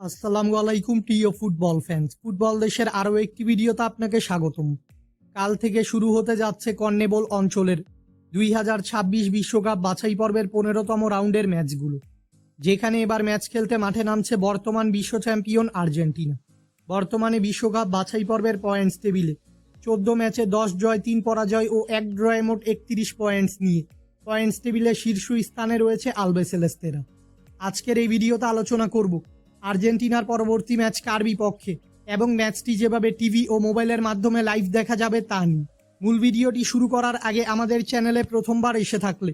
আসসালামু আলাইকুম, প্রিয় ফুটবল ফ্যান্স ফুটবল দেশের আরও একটি ভিডিওতে আপনাকে স্বাগতম। কাল থেকে শুরু হতে যাচ্ছে কর্নেবল অঞ্চলের দুই হাজার ছাব্বিশ বিশ্বকাপ বাছাই পর্বের পনেরোতম রাউন্ডের ম্যাচগুলো, যেখানে এবার ম্যাচ খেলতে মাঠে নামছে বর্তমান বিশ্ব চ্যাম্পিয়ন আর্জেন্টিনা। বর্তমানে বিশ্বকাপ বাছাই পর্বের পয়েন্টস টেবিলে চোদ্দ ম্যাচে দশ জয়, তিন পরাজয় ও এক ড্রয়ে মোট একত্রিশ পয়েন্টস নিয়ে পয়েন্টস টেবিলে শীর্ষ স্থানে রয়েছে আলবেসেলেস্তেরা আজকের এই ভিডিওতে আলোচনা করব আর্জেন্টিনার পরবর্তী ম্যাচ কার বিপক্ষে? এবং ম্যাচটি যেভাবে টিভি ও মোবাইলের মাধ্যমে লাইভ দেখা যাবে তা নিয়ে। মূল ভিডিওটি শুরু করার আগে আমাদের চ্যানেলে প্রথমবার এসে থাকলে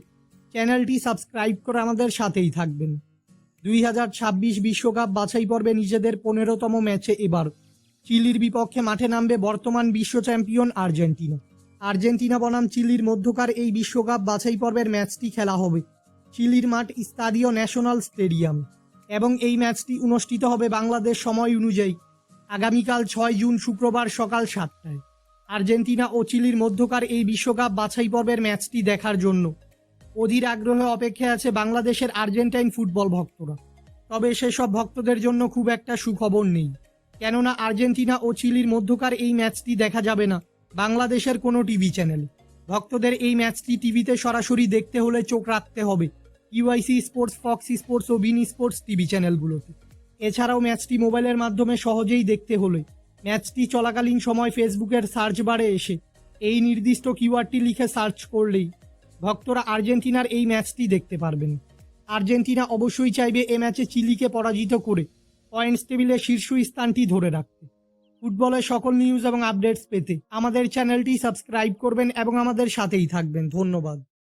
চ্যানেলটি সাবস্ক্রাইব করে আমাদের সাথেই থাকবেন। দুই হাজার ছাব্বিশ বিশ্বকাপ বাছাই পর্বে নিজেদের পনেরোতম ম্যাচে এবার চিলির বিপক্ষে মাঠে নামবে বর্তমান বিশ্ব চ্যাম্পিয়ন আর্জেন্টিনা। আর্জেন্টিনা বনাম চিলির মধ্যকার এই বিশ্বকাপ বাছাই পর্বের ম্যাচটি খেলা হবে চিলির মাঠ স্তাদিও ন্যাশনাল স্টেডিয়াম। এবং এই ম্যাচটি অনুষ্ঠিত হবে বাংলাদেশ সময় অনুযায়ী। আগামীকাল ছয় জুন শুক্রবার সকাল সাতটায়। আর্জেন্টিনা ও চিলির মধ্যকার এই বিশ্বকাপ বাছাই পর্বের ম্যাচটি দেখার জন্য। অধীর আগ্রহে অপেক্ষায় আছে বাংলাদেশের আর্জেন্টাইন ফুটবল ভক্তরা। তবে সেসব ভক্তদের জন্য খুব একটা সুখবর নেই। কেননা আর্জেন্টিনা ও চিলির মধ্যকার এই ম্যাচটি দেখা যাবে না বাংলাদেশের কোনো টিভি চ্যানেলে। ভক্তদের এই ম্যাচটি টিভিতে সরাসরি দেখতে হলে চোখ রাখতে হবে। ইউআইসি স্পোর্টস ফক্স স্পোর্টস ও বিন স্পোর্টস টিভি চ্যানেলগুলোতে এছাড়াও ম্যাচটি মোবাইলের মাধ্যমে সহজেই দেখতে হলে। ম্যাচটি চলাকালীন সময় ফেসবুকের সার্চ বারে এসে এই নির্দিষ্ট কিওয়ার্ডটি লিখে সার্চ করলেই ভক্তরা আর্জেন্টিনার এই ম্যাচটি দেখতে পারবেন। আর্জেন্টিনা অবশ্যই চাইবে এ ম্যাচে চিলিকে পরাজিত করে পয়েন্টস টেবিলে শীর্ষ স্থানটি ধরে রাখতে। ফুটবলের সকল নিউজ এবং আপডেটস পেতে আমাদের চ্যানেলটি সাবস্ক্রাইব করবেন এবং আমাদের সাথেই থাকবেন। ধন্যবাদ।